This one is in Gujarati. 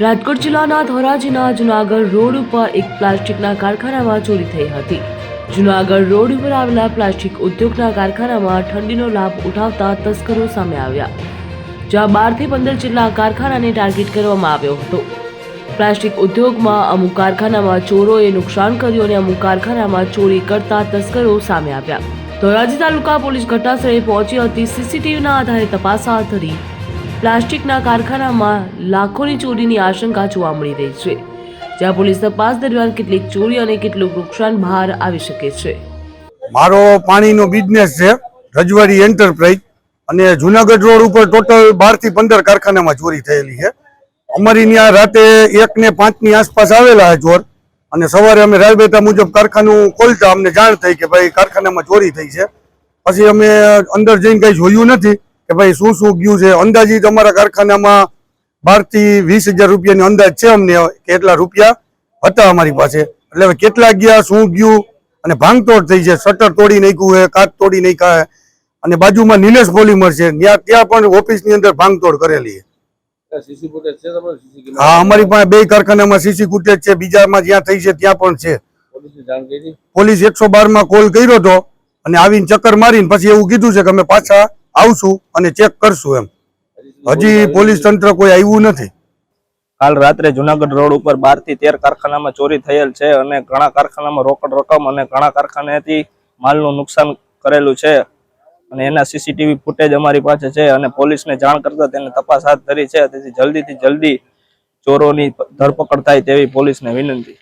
રાજકોટ જિલ્લાના ધોરાજીના જુનાગઢ રોડ ઉપર એક પ્લાસ્ટિકના કારખાનામાં ચોરી થઈ હતી. જુનાગઢ રોડ ઉપર આવેલા પ્લાસ્ટિક ઉદ્યોગના કારખાનામાં ઠંડીનો લાભ ઉઠાવતા તસ્કરો સામે આવ્યા. જ્યાં બારથી પંદર જેટલા કારખાનાને ટાર્ગેટ કરવામાં આવ્યો હતો. પ્લાસ્ટિક ઉદ્યોગમાં અમુક કારખાનામાં ચોરોએ નુકસાન કર્યું અને અમુક કારખાનામાં ચોરી કરતા તસ્કરો સામે આવ્યા. ધોરાજી તાલુકા પોલીસ ઘટનાસ્થળે પહોંચી હતી. સીસીટીવીના આધારે તપાસ હાથ ધરી પ્લાસ્ટિકના કારખાનામાં લાખોની ચોરીની આશંકા જોવા મળી રહી છે. જ્યાં પોલીસ તપાસ દરમિયાન કેટલીક ચોરી અને કેટલું નુકસાન બહાર આવી શકે છે. મારો પાણીનો બિઝનેસ છે, રજવાડી એન્ટરપ્રાઇઝ અને જુનાગઢ રોડ ઉપર ટોટલ બારથી પંદર કારખાનામાં ચોરી થયેલી છે. અમારી ત્યાં રાતે એક ને પાંચની આસપાસ આવેલા ચોર, અને સવારે અમે રાયબેટા મુજબ કારખાનું ખોલતા અમને જાણ થઈ કે ભાઈ કારખાનામાં ચોરી થઈ છે. પછી અમે અંદર જઈને કઈ જોયું નથી. કે ભાઈ શું શું ગયું છે? અંદાજિત અમારા કારખાનામાં બારથી વીસ હજાર રૂપિયાની અંદાજ છે અમને કે એટલા રૂપિયા હતા અમારી પાસે. એટલે હવે કેટલા ગયા શું ગયું? અને ભાંગતોડ થઈ છે. શટર તોડી નાખ્યું છે કાચ તોડી નાખ્યા અને બાજુમાં નિલેશ પોલીમર છે. ત્યાં ત્યાં પણ ઓફિસની અંદર ભાંગતોડ કરેલી છે. હા અમારી પાસે બે કારખાનામાં સીસી ફૂટેજ છે. બીજામાં જ્યાં થઈ છે ત્યાં પણ છે. પોલીસ એકસો બારમાં કોલ કર્યો હતો. અને આવીને ચક્કર મારીને પછી એવું કીધું છે કે અમે પાછા આવશું અને ચેક કરશું એમ. હજી પોલીસ તંત્ર કોઈ આવ્યું નથી. કાલ રાત્રે જુનાગઢ રોડ ઉપર બારથી તેર કારખાનામાં ચોરી થયેલ છે અને ઘણા કારખાનામાં રોકડ રકમ અને ઘણા કારખાનેથી માલનું નુકસાન કરેલું છે. અને એના સીસીટીવી ફૂટેજ અમારી પાસે છે અને પોલીસને જાણ કરતા તેને તપાસ હાથ ધરી છે. તેથી જલ્દીથી જલ્દી ચોરોની ધરપકડ થાય તેવી પોલીસને વિનંતી.